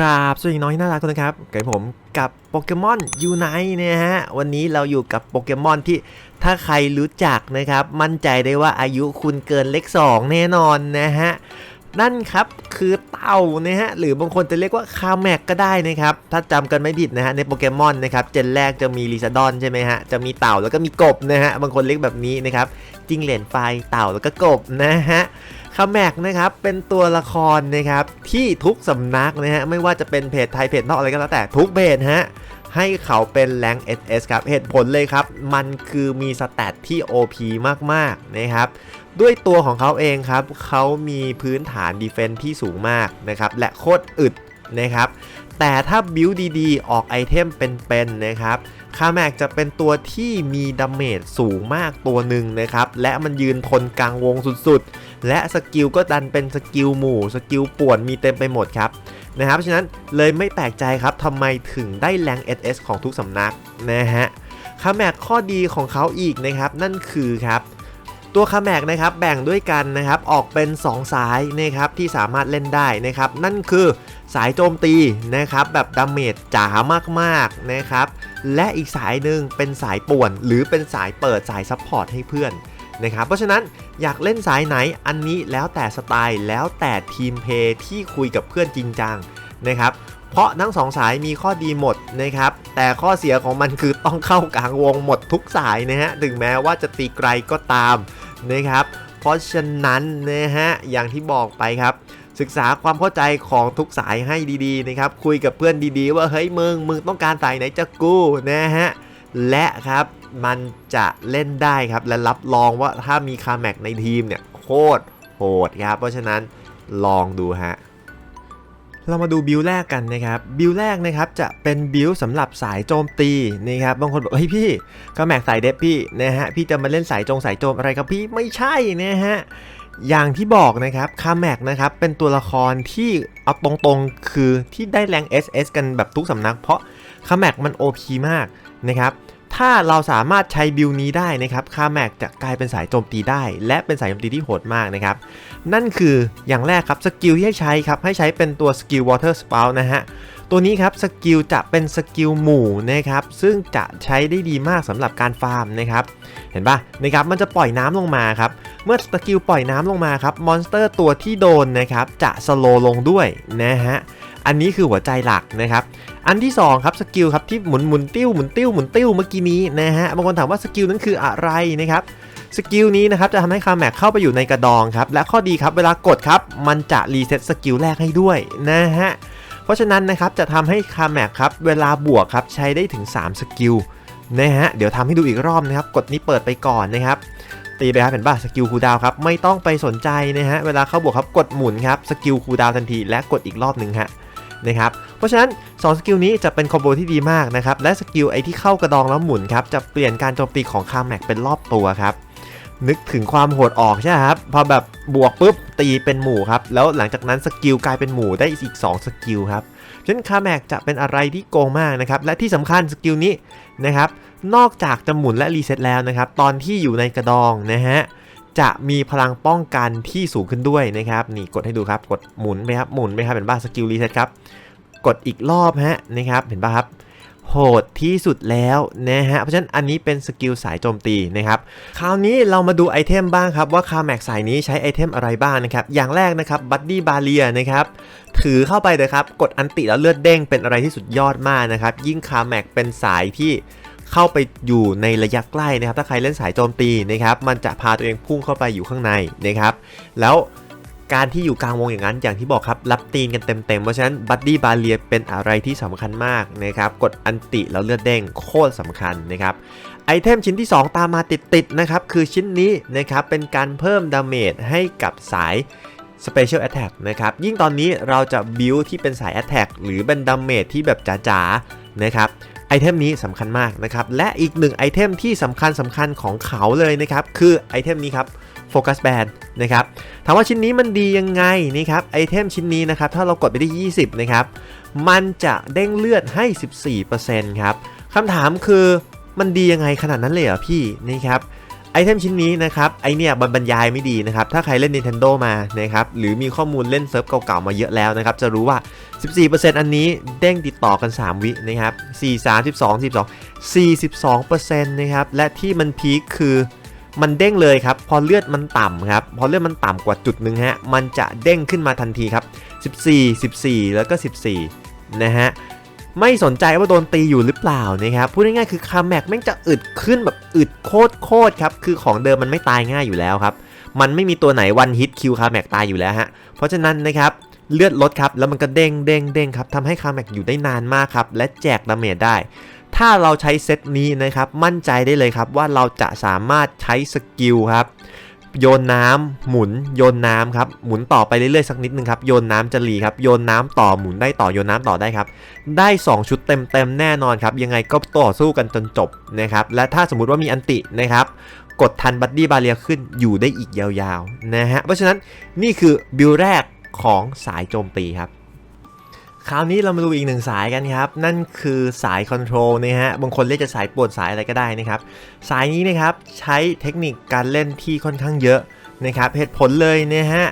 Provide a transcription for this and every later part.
ราบสวัสดีน้อยน่ารักทุกคนครับกับผมกับโปเกมอนยูไนเนะฮะ วันนี้เราอยู่กับโปเกมอนที่ถ้าใครรู้จักนะครับ มั่นใจได้ว่าอายุคุณเกินเลข 2 แน่นอนนะฮะ นั่นครับคือเต่านะฮะ หรือบางคนจะเรียกว่าคาแมกก็ได้นะครับ ถ้าจำกันไม่ผิดนะฮะ ในโปเกมอนนะครับ เจนแรกจะมีลิซาดอนใช่ไหมฮะ จะมีเต่าแล้วก็มีกบนะฮะ บางคนเรียกแบบนี้นะครับ จิงเหลนไฟเต่าแล้วก็กบนะฮะ คาแมกนะครับเป็นตัวละครนะครับที่ทุกสำนักนะฮะไม่ว่าจะเป็นเพจไทยเพจนอกอะไรก็แล้วแต่ทุกเพจฮะให้เขาเป็นแรง SS ครับเหตุผลเลยครับ มันคือมีสแตทที่ OP มากๆนะครับด้วยตัวของเขาเองครับเขามีพื้นฐานดีเฟนที่สูงมากนะครับและโคตรอึดนะครับ แต่ถ้าบิวดีๆ ออกไอเทมเป็นๆนะครับคาแมกจะเป็นตัวที่มีดาเมจสูงมากตัวหนึ่งนะครับ และมันยืนทนกลางวงสุดๆ และสกิลก็ดันเป็นสกิลหมู่ สกิลป่วนมีเต็มไปหมดครับนะครับฉะนั้นเลยไม่แปลกใจครับทำไมถึงได้แรง SS ของทุกสำนักนะฮะคาแมกข้อดีของเขาอีกนะครับ นั่นคือครับ ตัวคาแมกนะครับแบ่งด้วยกันนะครับออกเป็น 2 สายนะครับที่สามารถเล่นได้นะครับ นั่นคือ สายโจมตีนะครับแบบดาเมจจ๋ามากๆนะครับ และอีกสายหนึ่งเป็นสายป่วน หรือเป็นสายเปิดสายซัพพอร์ตให้เพื่อนนะครับ เพราะฉะนั้นอยากเล่นสายไหนอันนี้แล้วแต่สไตล์แล้วแต่ทีมเพย์ที่คุยกับเพื่อนจริงจังนะครับเพราะทั้งสองสายมีข้อดีหมดนะครับ แต่ข้อเสียของมันคือต้องเข้ากลางวงหมดทุกสายนะฮะ ถึงแม้ว่าจะตีไกลก็ตามนะครับ เพราะฉะนั้นนะฮะ อย่างที่บอกไปครับ ศึกษาความเข้าใจของทุกสายให้ดีๆนะครับ คุยกับเพื่อนดีๆ ว่าเฮ้ยมึง มึงต้องการสายไหนจะกู้นะฮะ และครับมันจะเล่นได้ครับ และรับรองว่าถ้ามีคาแม็กในทีมเนี่ยโคตรโหดครับ เพราะฉะนั้นลองดูฮะเรามาดูบิลแรกกันนะครับ บิลแรกนะครับจะเป็นบิลสำหรับสายโจมตีนะครับบางคนบอกเฮ้ยพี่ก็แม็กสายเดฟพี่นะฮะพี่จะมาเล่นสายจงสายโจมอะไรครับพี่ไม่ใช่นะฮะ อย่างที่บอกนะครับคาแม็กนะครับเป็นตัวละครที่เอาตรงๆคือที่ได้แรง SS กันแบบทุกสำนัก เพราะคาแม็กมัน OP มากนะครับถ้าเราสามารถใช้บิลนี้ได้นะครับคาแม็กจะกลายเป็นสายโจมตีได้ และเป็นสายโจมตีที่โหดมากนะครับ นั่นคืออย่างแรกครับสกิลที่ให้ใช้ครับให้ใช้เป็นตัวสกิล Water Spout นะฮะ ตัวนี้ครับสกิลจะเป็นสกิลหมู่นะครับซึ่งจะใช้ได้ดีมากสำหรับการฟาร์มนะครับเห็นปะนะครับมันจะปล่อยน้ำลงมาครับเมื่อสกิลปล่อยน้ำลงมาครับมอนสเตอร์ตัวที่โดนนะครับจะสโลลงด้วยนะฮะอันนี้คือหัวใจหลักนะครับอันที่2ครับสกิลครับที่หมุนหมุนติ้วหมุนติ้วหมุนติ้วเมื่อกี้นี้นะฮะบางคนถามว่าสกิลนั้นคืออะไรนะครับสกิลนี้นะครับจะทำให้คาแม็กเข้าไปอยู่ในกระดองครับและข้อดีครับเวลากดครับมันจะรีเซ็ตสกิลแรกให้ด้วยนะฮะ เพราะฉะนั้นนะครับจะทำให้คาแมกครับเวลาบวกครับใช้ได้ถึง 3 สกิลนะฮะเดี๋ยวทำให้ดูอีกรอบนะครับ กดนี้เปิดไปก่อนนะครับตีไปครับเห็นป่ะสกิลคูดาวครับไม่ต้องไปสนใจนะฮะเวลาเข้าบวกครับกดหมุนครับสกิลคูดาวทันทีและกดอีกรอบหนึ่งฮะนะครับเพราะฉะนั้น 2 สกิลนี้จะเป็นคอมโบที่ดีมากนะครับและสกิลไอที่เข้ากระดองแล้วหมุนครับจะเปลี่ยนการโจมตีของคาแม็กเป็นรอบตัวครับ นึกถึงความโหดออกใช่ไหมครับ พอแบบบวกปุ๊บตีเป็นหมู่ครับ แล้วหลังจากนั้นสกิลกลายเป็นหมู่ได้อีก 2 สกิลครับฉะนั้นคาแมกจะเป็นอะไรที่โกงมากนะครับ และที่สำคัญสกิลนี้นะครับ นอกจากจะหมุนและรีเซ็ตแล้วนะครับ ตอนที่อยู่ในกระดองนะฮะจะมีพลังป้องกันที่สูงขึ้นด้วยนะครับ นี่กดให้ดูครับ กดหมุนไปครับ หมุนไปครับ เห็นป่ะสกิลรีเซ็ตครับ กดอีกรอบฮะนะครับ เห็นป่ะครับ โหดที่สุดแล้วนะฮะ เพราะฉะนั้นอันนี้เป็นสกิลสายโจมตีนะครับ คราวนี้เรามาดูไอเทมบ้างครับ ว่าคาแม็กสายนี้ใช้ไอเทมอะไรบ้างนะครับ อย่างแรกนะครับบัดดี้บาเลียนะครับถือเข้าไปเลยครับ กดอันติแล้วเลือดเด้งเป็นอะไรที่สุดยอดมากนะครับ ยิ่งคาแม็กเป็นสายที่เข้าไปอยู่ในระยะใกล้นะครับ ถ้าใครเล่นสายโจมตีนะครับ มันจะพาตัวเองพุ่งเข้าไปอยู่ข้างในนะครับ แล้ว การที่อยู่กลางวงอย่างนั้น อย่างที่บอกครับรับตีนกันเต็มๆ เพราะฉะนั้นบัดดี้บาเลียเป็นอะไรที่สำคัญมากนะครับกดอันติแล้วเลือดเด้งโคตรสำคัญนะครับไอเทมชิ้นที่ 2 ตามมาติดๆนะครับคือชิ้นนี้นะครับเป็นการเพิ่มดาเมจให้กับสาย Special Attack นะครับยิ่งตอนนี้เราจะบิวที่เป็นสาย Attack หรือเป็นดาเมจที่แบบจ๋าๆนะครับไอเทมนี้สำคัญมากนะครับ และอีกหนึ่งไอเทมที่สำคัญสำคัญของเขาเลยนะครับ คือไอเทมนี้ครับ โฟกัสแบนนะครับถามว่าชิ้นนี้มันดียังไงนี่ครับไอเทมชิ้นนี้นะครับถ้าเรากดไปที่ 20 นะครับ มันจะเด้งเลือดให้ 14%ครับคำถามคือมันดียังไงขนาดนั้นเลยเหรอพี่นี่ครับไอเทมชิ้นนี้นะครับไอเนี่ยบรรยายไม่ดีนะครับถ้าใครเล่น Nintendo มานะครับหรือมีข้อมูลเล่นเซิร์ฟเก่าๆมาเยอะแล้วนะครับจะรู้ว่า 14%อันนี้เด้งติดต่อกัน 3 วินะครับ4 3 12 12 42%นะครับและที่มันพีคคือ มันเด้งเลยครับ พอเลือดมันต่ำครับ พอเลือดมันต่ำกว่าจุดหนึ่งฮะ มันจะเด้งขึ้นมาทันทีครับ 14 14 แล้วก็ 14 นะฮะ ไม่สนใจว่าโดนตีอยู่หรือเปล่านะครับ พูดง่ายๆคือคาแม็กแม่งจะอึดขึ้นแบบอึดโคตรโคตรครับ คือของเดิมมันไม่ตายง่ายอยู่แล้วครับ มันไม่มีตัวไหนวันฮิตคิวคาแม็กตายอยู่แล้วฮะ เพราะฉะนั้นนะครับเลือดลดครับ แล้วมันก็เด้งเด้งเด้งครับทำให้คาแม็กอยู่ได้นานมากครับ และแจกดาเมจได้ ถ้าเราใช้เซตนี้นะครับ มั่นใจได้เลยครับว่าเราจะสามารถใช้สกิลครับโยนน้ำหมุนโยนน้ำครับหมุนต่อไปเรื่อยๆสักนิดนึงครับโยนน้ำจะรีครับโยนน้ำต่อหมุนได้ต่อโยนน้ำต่อได้ครับได้ 2 ชุดเต็มๆแน่นอนครับยังไงก็ต่อสู้กันจนจบนะครับและถ้าสมมุติว่ามีอันตินะครับกดทันบัดดี้บาเรียขึ้นอยู่ได้อีกยาวๆนะฮะเพราะฉะนั้นนี่คือบิลแรกของสายโจมตีครับ คราวนี้เรามาดูอีกหนึ่งสายกันครับ นั่นคือสายคอนโทรลนะฮะบางคนเรียกจะสายปวดสายอะไรก็ได้นะครับ สายนี้นะครับใช้เทคนิคการเล่นที่ค่อนข้างเยอะนะครับเหตุผลเลยนะฮะ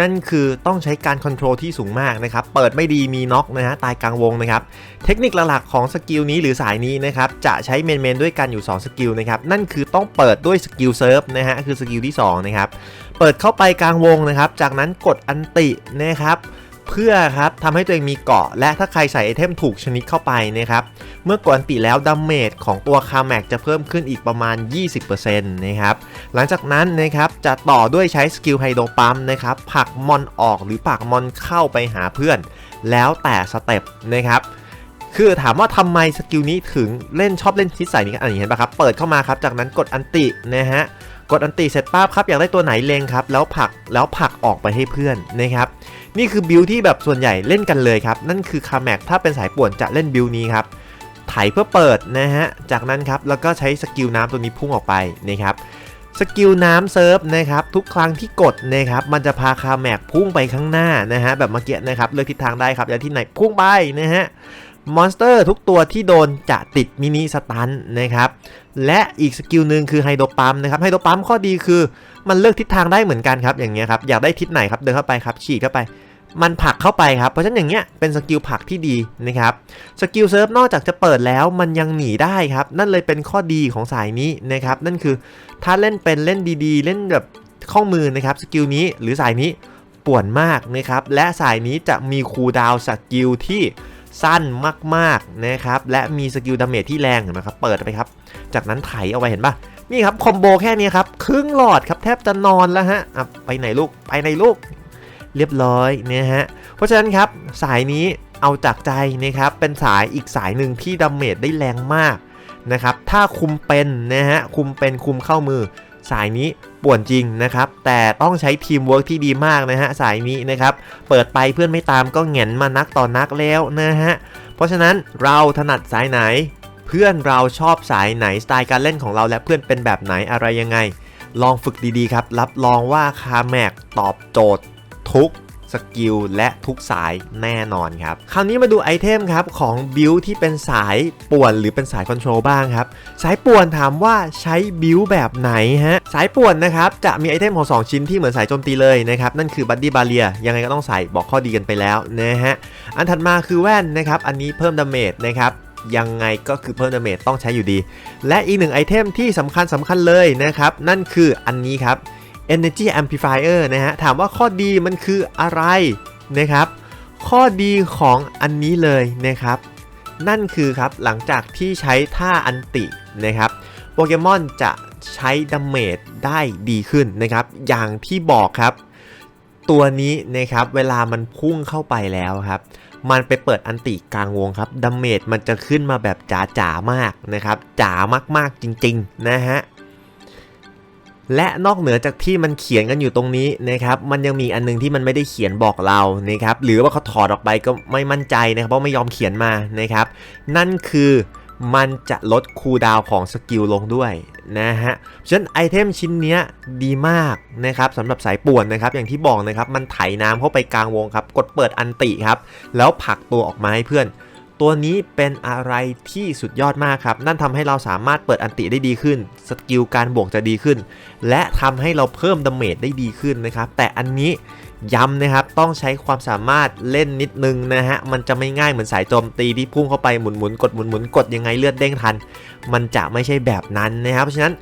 นั่นคือต้องใช้การคอนโทรลที่สูงมากนะครับ เปิดไม่ดีมีน็อกนะฮะตายกลางวงนะครับ เทคนิคหลักๆของสกิลนี้หรือสายนี้นะครับ จะใช้เมนเมนด้วยกันอยู่ 2 สกิลนะครับ นั่นคือต้องเปิดด้วยสกิลเซิร์ฟนะฮะคือสกิลที่ 2 นะครับ เปิดเข้าไปกลางวงนะครับ จากนั้นกดอันตินะครับ เพื่อครับทำให้ตัวเองมีเกาะ และถ้าใครใส่ไอเทมถูกชนิดเข้าไปนะครับเมื่อกดอันติแล้วดาเมจของตัวคาแม็กจะเพิ่มขึ้นอีกประมาณ 20%นะครับหลังจากนั้นนะครับจะต่อด้วยใช้สกิลไฮโดรปั๊มนะครับผลักมอนออกหรือผลักมอนเข้าไปหาเพื่อน แล้วแต่สเต็ปนะครับคือถามว่าทำไมสกิลนี้ถึงเล่นชอบเล่นทิศสายนี้กันอันนี้เห็นปะครับ เปิดเข้ามาครับ จากนั้นกดอันตินะฮะ กดอันติเสร็จปั๊บครับ อยากได้ตัวไหนเลงครับ แล้วผลักแล้วผลักออกไปให้เพื่อนนะครับ นี่คือบิลที่แบบส่วนใหญ่เล่นกันเลยครับ นั่นคือคาแม็กถ้าเป็นสายป่วนจะเล่นบิลนี้ครับไถเพื่อเปิดนะฮะ จากนั้นครับ แล้วก็ใช้สกิลน้ำตัวนี้พุ่งออกไปนะครับสกิลน้ำเซิร์ฟนะครับทุกครั้งที่กดนะครับมันจะพาคาแม็กพุ่งไปข้างหน้านะฮะแบบเมื่อกี้นะครับเลือกทิศทางได้ครับอยากที่ไหนพุ่งไปนะฮะ มอนสเตอร์ทุกตัวที่โดนจะติดมินิสตันนะครับ และอีกสกิลหนึ่งคือไฮโดรปั๊มนะครับไฮโดรปั๊มข้อดีคือมันเลือกทิศทางได้เหมือนกันครับอย่างเงี้ยครับอยากได้ทิศไหนครับเดินเข้าไปครับฉีกเข้าไป มันผลักเข้าไปครับเพราะฉะนั้นอย่างเงี้ยเป็นสกิลผลักที่ดีนะครับสกิลเซิร์ฟนอกจากจะเปิดแล้วมันยังหนีได้ครับนั่นเลยเป็นข้อดีของสายนี้นะครับนั่นคือถ้าเล่นเป็นเล่นดีๆ เล่นแบบข้องมือนะครับสกิลนี้หรือสายนี้ป่วนมากนะครับและสายนี้จะมีคูลดาวสกิลที่ สั้นมากๆนะครับและมีสกิลดาเมจที่แรงเห็นไหมครับเปิดไปครับ จากนั้นไถเอาไว้เห็นปะนี่ครับคอมโบแค่นี้ครับครึ่งหลอดครับแทบจะนอนแล้วฮะไปไหนลูกไปไหนลูกเรียบร้อยเนี่ยฮะเพราะฉะนั้นครับสายนี้เอาจากใจนะครับเป็นสายอีกสายหนึ่งที่ดาเมจได้แรงมากนะครับถ้าคุมเป็นนะฮะคุมเป็นคุมเข้ามือ สายนี้ป่วนจริงนะครับ แต่ต้องใช้ทีมเวิร์กที่ดีมากนะฮะสายนี้นะครับ เปิดไปเพื่อนไม่ตามก็เหงนมานักต่อนักแล้วนะฮะ เพราะฉะนั้นเราถนัดสายไหน เพื่อนเราชอบสายไหนสไตล์การเล่นของเราและเพื่อนเป็นแบบไหนอะไรยังไง ลองฝึกดีๆครับ รับรองว่าคาแมกตอบโจทย์ทุก สกิลและทุกสายแน่นอนครับ คราวนี้มาดูไอเทมครับของบิลที่เป็นสายป่วนหรือเป็นสายคอนโทรลบ้างครับ สายป่วนถามว่าใช้บิลแบบไหนฮะ สายป่วนนะครับ จะมีไอเทมของ 2 ชิ้นที่เหมือนสายโจมตีเลยนะครับ นั่นคือบัดดี้บาเรียยังไงก็ต้องใส่บอกข้อดีกันไปแล้วนะฮะ อันถัดมาคือแว่นนะครับ อันนี้เพิ่มดาเมจนะครับยังไงก็คือเพิ่มดาเมจต้องใช้อยู่ดี และอีกหนึ่งไอเทมที่สำคัญสำคัญเลยนะครับ นั่นคืออันนี้ครับ Energy Amplifier นะฮะ ถามว่าข้อดีมันคืออะไรนะครับ ข้อดีของอันนี้เลยนะครับ นั่นคือครับหลังจากที่ใช้ท่าอันตินะครับ โปเกมอนจะใช้ดาเมจได้ดีขึ้นนะครับ อย่างที่บอกครับ ตัวนี้นะครับเวลามันพุ่งเข้าไปแล้วครับ มันไปเปิดอันติกลางวงครับดาเมจมันจะขึ้นมาแบบจ๋าๆมากนะครับจ๋ามากๆจริง ๆ นะฮะ และนอกเหนือจากที่มันเขียนกันอยู่ตรงนี้นะครับ มันยังมีอันนึงที่มันไม่ได้เขียนบอกเรานะครับ หรือว่าเขาถอดออกไปก็ไม่มั่นใจนะครับ เพราะไม่ยอมเขียนมานะครับ นั่นคือมันจะลดคูลดาวของสกิลลงด้วยนะฮะ ฉะนั้นไอเทมชิ้นเนี้ยดีมากนะครับสำหรับสายป่วนนะครับ อย่างที่บอกนะครับ มันไถน้ำเข้าไปกลางวงครับ กดเปิดอันติครับ แล้วผลักตัวออกมาให้เพื่อน ตัวนี้เป็นอะไรที่สุดยอดมากครับ นั่นทำให้เราสามารถเปิดอันติได้ดีขึ้น สกิลการบวกจะดีขึ้น และทำให้เราเพิ่มดาเมจได้ดีขึ้นนะครับ แต่อันนี้ย้ำนะครับ ต้องใช้ความสามารถเล่นนิดนึงนะฮะ มันจะไม่ง่ายเหมือนสายโจมตีที่พุ่งเข้าไปหมุนหมุนกดหมุนหมุนกดยังไงเลือดเด้งทัน มันจะไม่ใช่แบบนั้นนะครับ เพราะฉะนั้น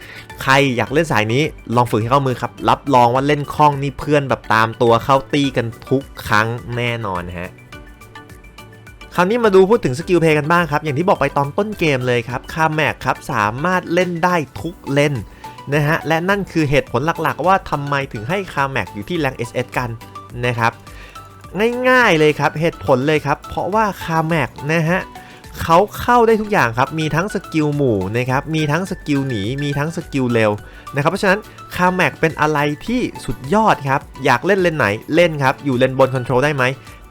ใครอยากเล่นสายนี้ลองฝึกให้เข้ามือครับ รับรองว่าเล่นคล่องนี่เพื่อนแบบตามตัวเข้าตีกันทุกครั้งแน่นอนฮะ คราวนี้มาดูพูดถึงสกิลเพย์กันบ้างครับ อย่างที่บอกไปตอนต้นเกมเลยครับคาแม็กครับสามารถเล่นได้ทุกเลนนะฮะ และนั่นคือเหตุผลหลักๆ ว่าทำไมถึงให้คาแม็กอยู่ที่แรง SS กันนะครับ ง่ายๆเลยครับเหตุผลเลยครับ เพราะว่าคาแม็กนะฮะ เขาเข้าได้ทุกอย่างครับ มีทั้งสกิลหมู่นะครับ มีทั้งสกิลหนี มีทั้งสกิลเร็วนะครับ เพราะฉะนั้นคาแม็กเป็นอะไรที่สุดยอดครับ อยากเล่นเลนไหนเล่นครับ อยู่เลนบนคอนโทรลได้ไหม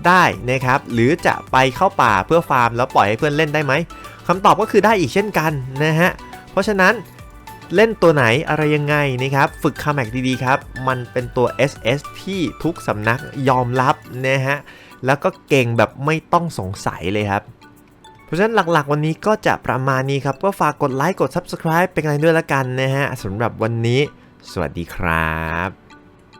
ได้นะครับ หรือจะไปเข้าป่าเพื่อฟาร์ม แล้วปล่อยให้เพื่อนเล่นได้ไหมคำตอบก็คือได้อีกเช่นกันนะฮะ เพราะฉะนั้นเล่นตัวไหนอะไรยังไงนะครับ ฝึกคาแม็กดีๆครับ มันเป็นตัว SS ที่ทุกสำนักยอมรับนะฮะ แล้วก็เก่งแบบไม่ต้องสงสัยเลยครับ ราะฉะนั้นหลักๆ วันนี้ก็จะประมาณนี้ครับ ก็ฝากกดไลค์กด Subscribe เป็นกำลังด้วยละกันนะฮะสำหรับวันนี้ สวัสดีครับ